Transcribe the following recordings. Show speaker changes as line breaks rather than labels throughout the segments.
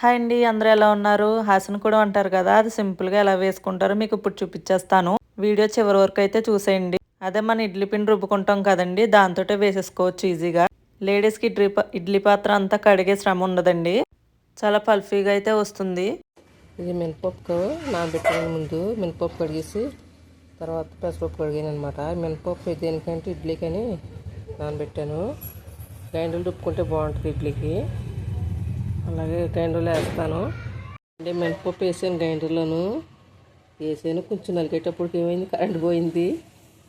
Hi అండి అందరూ ఎలా ఉన్నారు? హాసన్ కూడా అంటారు కదా అది సింపుల్గా ఎలా వేసుకుంటారో మీకు ఇప్పుడు చూపించేస్తాను. వీడియో చివరి వరకు అయితే చూసేయండి. అదే మన ఇడ్లీ పిండి రుబ్బుకుంటాం కదండి దాంతో వేసేసుకోవచ్చు ఈజీగా. లేడీస్కి ఇడ్లీ ఇడ్లీ పాత్ర అంతా కడిగే శ్రమ ఉండదండి. చాలా పల్ఫీగా అయితే వస్తుంది.
ఇది మినపప్పు నానబెట్టిన ముందు మినపప్పు కడిగేసి తర్వాత పెసరపప్పు కడిగాను అనమాట మినపప్పు దేనికంటే ఇడ్లీకని నానబెట్టాను. గ్రైండర్లు రుబ్బుకుంటే బాగుంటుంది ఇడ్లీకి. అలాగే గ్రైండర్లో వేస్తాను. అంటే మినపప్పు వేసాను గ్రైండర్లోను వేసాను కొంచెం నలిగేటప్పటికి ఏమైంది? కరెంట్ పోయింది.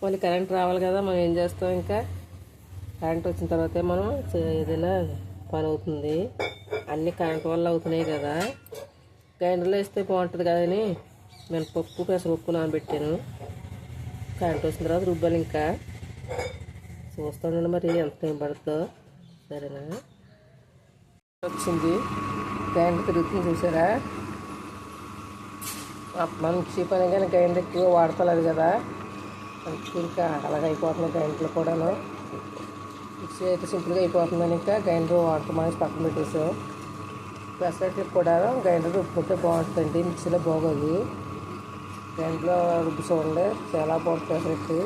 మళ్ళీ కరెంట్ రావాలి కదా మనం ఏం చేస్తాం ఇంకా? కరెంట్ వచ్చిన తర్వాతే మనం ఏదైనా పని అవుతుంది. అన్నీ కరెంట్ వల్ల అవుతున్నాయి కదా. గ్రైండర్లో వేస్తే బాగుంటుంది కదని మినపప్పు పెసరపప్పు నానబెట్టాను. కరెంట్ వచ్చిన తర్వాత రుబ్బాలి ఇంకా. చూస్తాను మరి ఎంత టైం పడుతుందో. సరేనా? వచ్చింది. గ్రైండర్ తిరుగుతుంది చూసారా? మనం పని కానీ గ్రైండర్ ఎక్కువ వాడతలేదు కదా. ఇంకా అలాగ అయిపోతుంది గ్రైండర్లు కూడాను. మిక్సీ అయితే సింపుల్గా అయిపోతుందని ఇంకా గ్రైండర్ వాడతామని పక్కన పెట్టేసాం. పెసరట్లు కూడా గ్రైండర్ రుబ్బుకుంటే బాగుంటుందండి. మిక్సీలో బాగోదు. గ్రైండర్లో రుబ్బు చూడండి. చాలా బాగుంటుంది పెసరట్టు.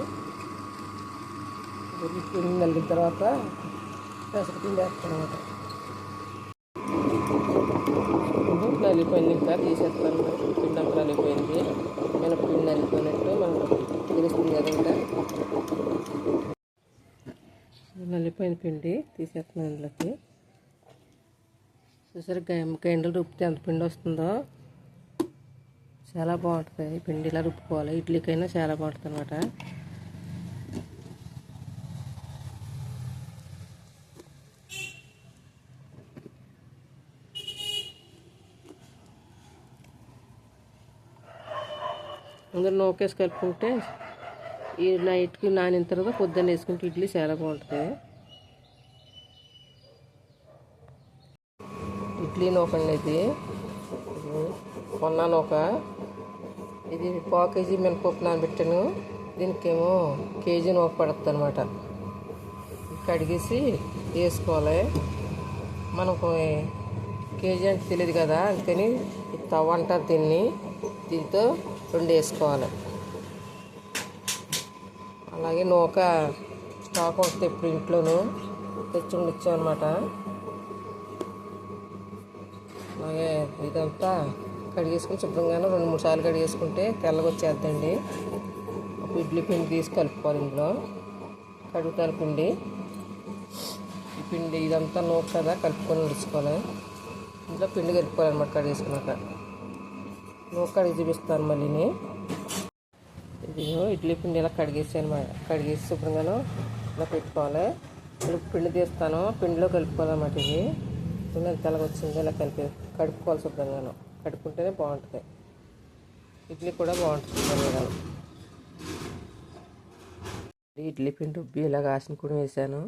రుబ్బు నలిగిన తర్వాత పెసరపిండి వేస్తాను అనమాట నలిగిపోయింది ఇంకా తీసేస్తాను. పిండి అంతా నలిగిపోయింది మన పిండి నలిగిపోయినట్టు మనకు తెలుస్తుంది కదా ఇంకా. నలిగిపోయిన పిండి తీసేస్తున్నాను ఇందులోకి. చూసారు గ్రైండర్ రుబ్బితే ఎంత పిండి వస్తుందో. చాలా బాగుంటుంది. పిండి ఇలా రుబ్బుకోవాలి. ఇడ్లీకైనా చాలా బాగుంటుంది అనమాట అందరూ నోకేసి కలుపుకుంటే ఈ నైట్కి నానిన తర్వాత పొద్దున్న వేసుకుంటే ఇడ్లీ చాలా బాగుంటుంది. ఇడ్లీ నూకండి ఇది కొన్నాను ఒక ఇది పావు కేజీ మినపప్పు నానబెట్టాను. దీనికేమో కేజీ నూక పడుతుంది అనమాట కడిగేసి వేసుకోవాలి. మనకు కేజీ అంటే తెలియదు కదా అందుకని తవ్వ అంటారు దీన్ని. దీంతో రెండు వేసుకోవాలి. అలాగే నూక స్టాక్ వస్తుంది ఇప్పుడు ఇంట్లోనూ. తెచ్చి ఉండొచ్చాం అనమాట అలాగే ఇదంతా కడిగేసుకుని శుభ్రంగానే రెండు మూడు సార్లు కడిగేసుకుంటే తెల్లగా వచ్చేద్దండి. ఒక ఇడ్లీ పిండి తీసి కలుపుకోవాలి ఇందులో. కడుగుతారు పిండి. ఈ పిండి ఇదంతా నూక కదా కలుపుకొని ఉడుచుకోవాలి ఇంట్లో పిండి కలుపుకోవాలన్నమాట కడిగేసుకున్నాక నువ్వు కడిగి చూపిస్తాను మళ్ళీని ఇది ఇడ్లీ పిండి ఇలా కడిగేసాను కడిగేసి శుభ్రంగాను ఇలా పెట్టుకోవాలి. పిండి తీస్తాను. పిండిలో కలుపుకోవాలన్నమాట ఇది. పిండి ఎంత వచ్చింది ఇలా కలిపి కడుక్కోవాలి శుభ్రంగాను. కడుక్కుంటేనే బాగుంటుంది. ఇడ్లీ కూడా బాగుంటుంది శరీరాలు ఇడ్లీ పిండి ఉబ్బి ఇలా కాసిన కూడా వేసాను.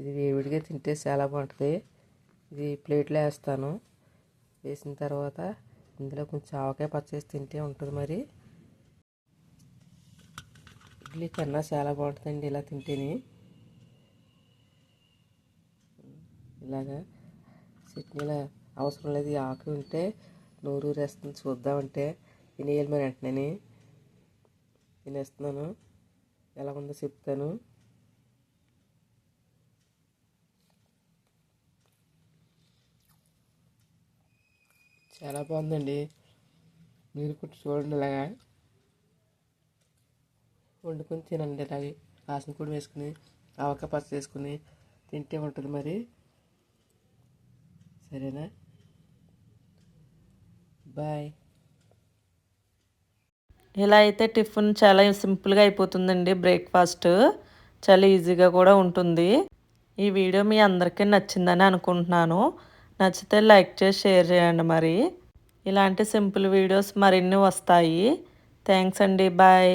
ఇది వేవిడిగా తింటే చాలా బాగుంటుంది. ఇది ప్లేట్లో వేస్తాను. వేసిన తర్వాత ఇందులో కొంచెం ఆవకాయ పచ్చేసి తింటే ఉంటుంది మరి. ఇడ్లీ కన్నా చాలా బాగుంటుందండి ఇలా తింటేనే. ఇలాగా చట్నీల అవసరం లేదు ఆకు ఉంటే నోరు ఊరేస్తుంది చూద్దామంటే తినేయాలి మరి వెంటనే. తినేస్తున్నాను. ఎలా ఉందో చెప్తాను. చాలా బాగుందండి. మీరు కూడా చూడండి ఇలాగా. వండుకొని తినండి ఇలాగే. రాసిన కూడా వేసుకుని ఆవక పచ్చ వేసుకుని తింటే ఉంటుంది మరి. సరేనా? బాయ్.
ఇలా అయితే టిఫిన్ చాలా సింపుల్గా అయిపోతుందండి బ్రేక్ఫాస్ట్. చాలా ఈజీగా కూడా ఉంటుంది. ఈ వీడియో మీ అందరికీ నచ్చిందని అనుకుంటున్నాను. నచ్చితే లైక్ చేసి షేర్ చేయండి మరి. ఇలాంటి సింపుల్ వీడియోస్ మరిన్ని వస్తాయి. థ్యాంక్స్ అండి. బాయ్.